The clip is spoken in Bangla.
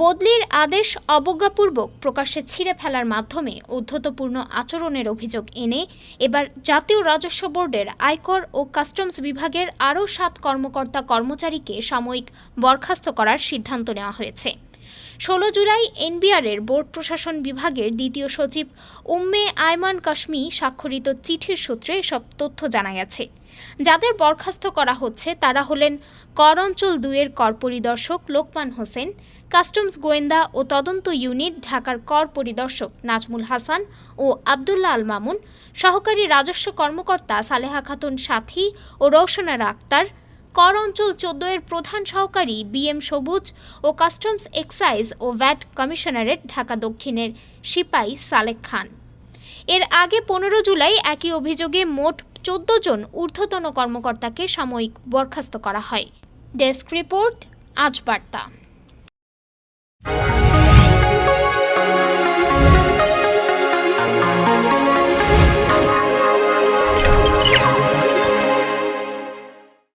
বদলির আদেশ অবজ্ঞাপূর্বক প্রকাশ্যে ছিঁড়ে ফেলার মাধ্যমে উদ্ধতপূর্ণ আচরণের অভিযোগ এনে এবার জাতীয় রাজস্ব বোর্ডের আয়কর ও কাস্টমস বিভাগের আরও সাত কর্মকর্তা কর্মচারীকে সাময়িক বরখাস্ত করার সিদ্ধান্ত নেওয়া হয়েছে। ষোলো জুলাই এনবিআরের বোর্ড প্রশাসন বিভাগের দ্বিতীয় সচিব উম্মে আয়মান কাশ্মী স্বাক্ষরিত চিঠির সূত্রে এসব তথ্য জানা গেছে। যাদের বরখাস্ত করা হচ্ছে তারা হলেন কর অঞ্চল দুইয়ের কর পরিদর্শক লোকমান হোসেন, কাস্টমস গোয়েন্দা ও তদন্ত ইউনিট ঢাকার কর পরিদর্শক নাজমুল হাসান ও আবদুল্লাহ আল মামুন, সহকারী রাজস্ব কর্মকর্তা সালেহা খাতুন সাথী ও রৌশনার আক্তার কর অঞ্চল চোদ্দ এর প্রধান সহকারী বি এম সবুজ ও কাস্টমস এক্সাইজ ও ভ্যাট কমিশনারেট ঢাকা দক্ষিণের সিপাই সালেক খান। এর আগে পনেরো জুলাই একই অভিযোগে মোট চোদ্দ জন ঊর্ধ্বতন কর্মকর্তাকে সাময়িক বরখাস্ত করা হয়। ডেস্ক রিপোর্ট, আজ বার্তা।